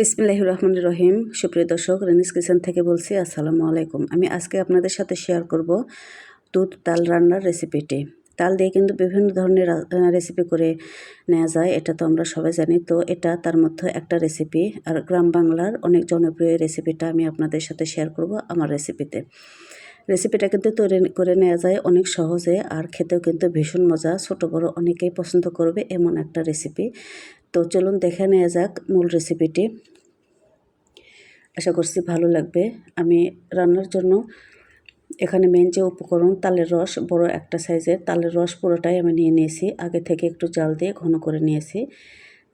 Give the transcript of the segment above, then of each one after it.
বিসমিল্লাহ রহমান রহিম। সুপ্রিয় দর্শক, রেনিস কিচেন থেকে বলছি, আসসালামু আলাইকুম। আমি আজকে আপনাদের সাথে শেয়ার করব দুধ তাল রান্নার রেসিপিটি তাল দিয়ে কিন্তু বিভিন্ন ধরনের রেসিপি করে নেওয়া যায়, এটা তো আমরা সবাই জানি। তো এটা তার মধ্যে একটা রেসিপি আর গ্রাম বাংলার অনেক জনপ্রিয় রেসিপিটা আমি আপনাদের সাথে শেয়ার করব আমার রেসিপিতে রেসিপিটা কিন্তু তৈরি করে নেওয়া যায় অনেক সহজে, আর খেতেও কিন্তু ভীষণ মজা। ছোট বড় অনেকেই পছন্দ করবে এমন একটা রেসিপি তো চলুন দেখে নেওয়া যাক মূল রেসিপিটি আশা করছি ভালো লাগবে। আমি রান্নার জন্য এখানে মেন যে উপকরণ তালের রস, বড় একটা সাইজের তালের রস পুরোটাই আমি নিয়ে নিয়েছি। আগে থেকে একটু জাল দিয়ে ঘন করে নিয়েছি।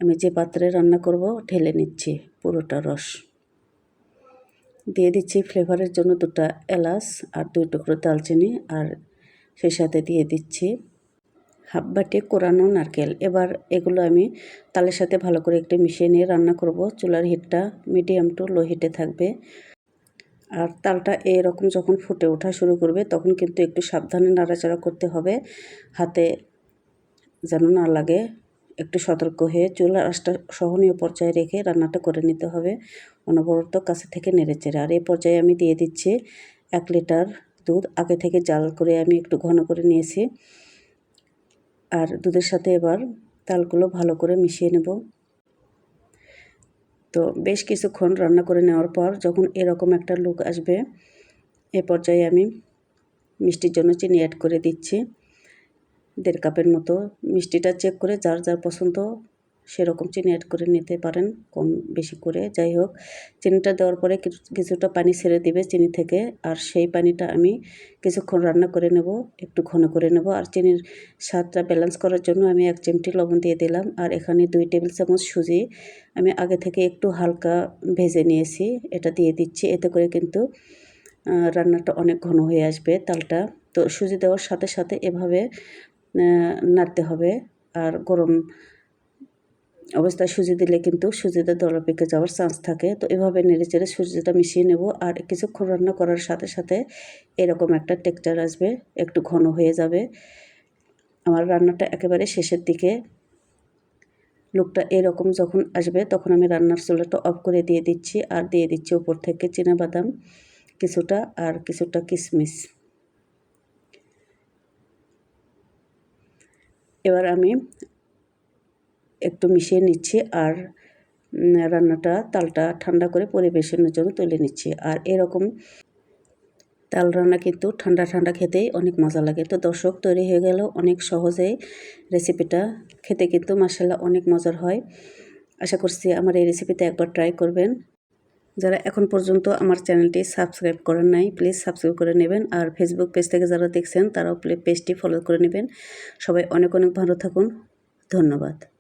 আমি যে পাত্রে রান্না করব, ঢেলে নিচ্ছি পুরোটা রস। দিয়ে দিচ্ছি ফ্লেভারের জন্য দুটা এলাচ আর দুই টুকরো দালচিনি আর সেই সাথে দিয়ে দিচ্ছি হাফ বাটি কোরানো নারকেল। এবার এগুলো আমি তালের সাথে ভালো করে একটু মিশিয়ে নিয়ে রান্না করব। চুলার হিটটা মিডিয়াম টু লো হিটে থাকবে। আর তালটা এরকম যখন ফুটে ওঠা শুরু করবে, তখন কিন্তু একটু সাবধানে নাড়াচাড়া করতে হবে। হাতে যেন না লাগে, একটু সতর্ক হয়ে চুলার আশটা সহনীয় পর্যায়ে রেখে রান্নাটা করে নিতে হবে। অনবরত কাছে থেকে নেড়েচেড়ে। আর এই পর্যায়ে আমি দিয়ে দিচ্ছি এক লিটার দুধ। আগে থেকে জাল করে আমি একটু ঘন করে নিয়েছি। আর দুধের সাথে এবার তালগুলো ভালো করে মিশিয়ে নেব। তো বেশ কিছুক্ষণ রান্না করে নেওয়ার পর যখন এরকম একটা লুক আসবে, এ পর্যায়ে আমি মিষ্টির জন্য চিনি অ্যাড করে দিচ্ছি। দেড় কাপের মতো। মিষ্টিটা চেক করে যার যার পছন্দ সেরকম চিনি অ্যাড করে নিতে পারেন, কম বেশি করে। যাই হোক, চিনিটা দেওয়ার পরে কিছুটা পানি ছেড়ে দিবে চিনি থেকে, আর সেই পানিটা আমি কিছুক্ষণ রান্না করে নেব, একটু ঘন করে নেব। আর চিনির স্বাদটা ব্যালেন্স করার জন্য আমি এক চিমটি লবণ দিয়ে দিলাম। আর এখানে দুই টেবিল চামচ সুজি, আমি আগে থেকে একটু হালকা ভেজে নিয়েছি, এটা দিয়ে দিচ্ছি। এতে করে কিন্তু রান্নাটা অনেক ঘন হয়ে আসবে তালটা। তো সুজি দেওয়ার সাথে সাথে এভাবে নাড়তে হবে। আর গরম অবস্থায় সুজি দিলে কিন্তু সুজিতে দলা পেকে যাওয়ার চান্স থাকে। তো এভাবে নেড়ে চেড়ে সুজিটা মিশিয়ে নেব আর কিছুক্ষণ রান্না করার সাথে সাথে এরকম একটা টেক্সচার আসবে, একটু ঘন হয়ে যাবে। আমার রান্নাটা একেবারে শেষের দিকে। লুকটা এরকম যখন আসবে তখন আমি রান্নার চুলাটা অফ করে দিয়ে দিচ্ছি আর দিয়ে দিচ্ছি উপর থেকে বাদাম কিছুটা আর কিছুটা কিশমিশ এবার আমি একটু মিশিয়ে নিচ্ছি আর রান্নাটা তালটা ঠান্ডা করে পরিবেশনের জন্য তুলে নিচ্ছি। আর এরকম তাল রান্না কিন্তু ঠান্ডা ঠান্ডা খেতেই অনেক মজা লাগে। তো দর্শক, তৈরি হয়ে গেল অনেক সহজেই রেসিপিটা। খেতে কিন্তু মাসাল্লাহ অনেক মজার হয়। আশা করছি আমার এই রেসিপিতে একবার ট্রাই করবেন। যারা এখন পর্যন্ত আমার চ্যানেলটি সাবস্ক্রাইব করেন নাই, প্লিজ সাবস্ক্রাইব করে নেবেন। আর ফেসবুক পেজ থেকে যারা দেখছেন, তারাও পেজটি ফলো করে নেবেন। সবাই অনেক অনেক ভালো থাকুন। ধন্যবাদ।